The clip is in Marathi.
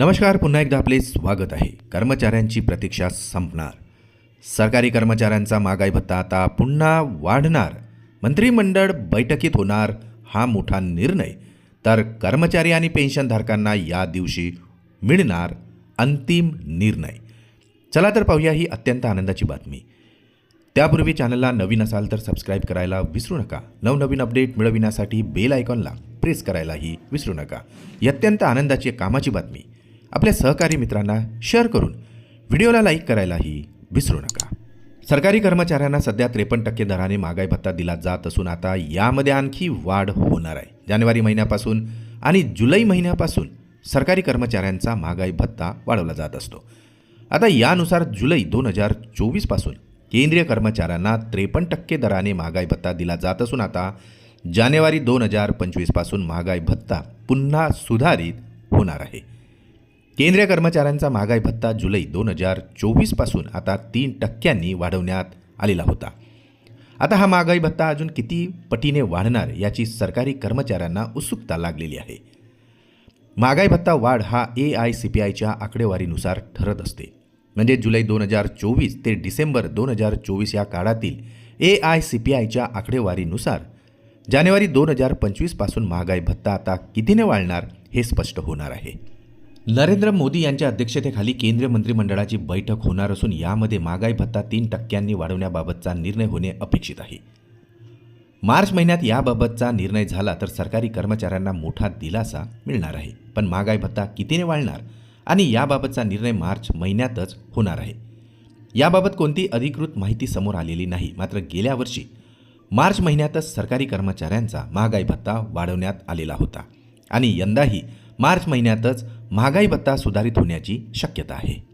नमस्कार पुन्हा एकदा आपले स्वागत आहे. कर्मचाऱ्यांची प्रतीक्षा संपणार. सरकारी कर्मचाऱ्यांचा महागाई भत्ता आता पुन्हा वाढणार. मंत्रिमंडळ बैठकीत होणार हा मोठा निर्णय. तर कर्मचारी आणि पेन्शनधारकांना या दिवशी मिळणार अंतिम निर्णय. चला तर पाहूया ही अत्यंत आनंदाची बातमी. त्यापूर्वी चॅनलला नवीन असाल तर सबस्क्राईब करायला विसरू नका. नवनवीन अपडेट मिळविण्यासाठी बेल आयकॉनला प्रेस करायलाही विसरू नका. ही अत्यंत आनंदाची कामाची बातमी. आपल्या सहकारी मित्रांना शेअर करून व्हिडिओला लाईक करायलाही विसरू नका. सरकारी कर्मचाऱ्यांना सध्या त्रेपन्न टक्के दराने महागाई भत्ता दिला जात असून आता यामध्ये आणखी वाढ होणार आहे. जानेवारी महिन्यापासून आणि जुलै महिन्यापासून सरकारी कर्मचाऱ्यांचा महागाई भत्ता वाढवला जात असतो. आता यानुसार जुलै दोन हजार चोवीसपासून केंद्रीय कर्मचाऱ्यांना त्रेपन्न टक्के दराने महागाई भत्ता दिला जात असून आता जानेवारी दोन हजार पंचवीसपासून महागाई भत्ता पुन्हा सुधारित होणार आहे. केंद्रीय कर्मचाऱ्यांचा महागाई भत्ता जुलै दोन हजार चोवीसपासून आता तीन टक्क्यांनी वाढवण्यात आलेला होता. आता हा महागाई भत्ता अजून किती पटीने वाढणार याची सरकारी कर्मचाऱ्यांना उत्सुकता लागलेली आहे. महागाई भत्ता वाढ हा ए आय सी पी आयच्या आकडेवारीनुसार ठरत असते. म्हणजे जुलै दोन हजार चोवीस ते डिसेंबर दोन हजार चोवीस या काळातील ए आय सी पी आयच्या आकडेवारीनुसार जानेवारी दोन हजार पंचवीसपासून महागाई भत्ता आता कितीने वाढणार हे स्पष्ट होणार आहे. नरेंद्र मोदी यांच्या अध्यक्षतेखाली केंद्रीय मंत्रिमंडळाची बैठक होणार असून यामध्ये महागाई भत्ता तीन टक्क्यांनी वाढवण्याबाबतचा निर्णय होणे अपेक्षित आहे. मार्च महिन्यात याबाबतचा निर्णय झाला तर सरकारी कर्मचाऱ्यांना मोठा दिलासा मिळणार आहे. पण महागाई भत्ता कितीने वाढणार आणि याबाबतचा निर्णय मार्च महिन्यातच होणार आहे. याबाबत कोणती अधिकृत माहिती समोर आलेली नाही. मात्र गेल्या वर्षी मार्च महिन्यातच सरकारी कर्मचाऱ्यांचा महागाई भत्ता वाढवण्यात आलेला होता. आणि यंदाही मार्च महिन्यातच महागाई भत्ता सुधारित होण्याची शक्यता आहे.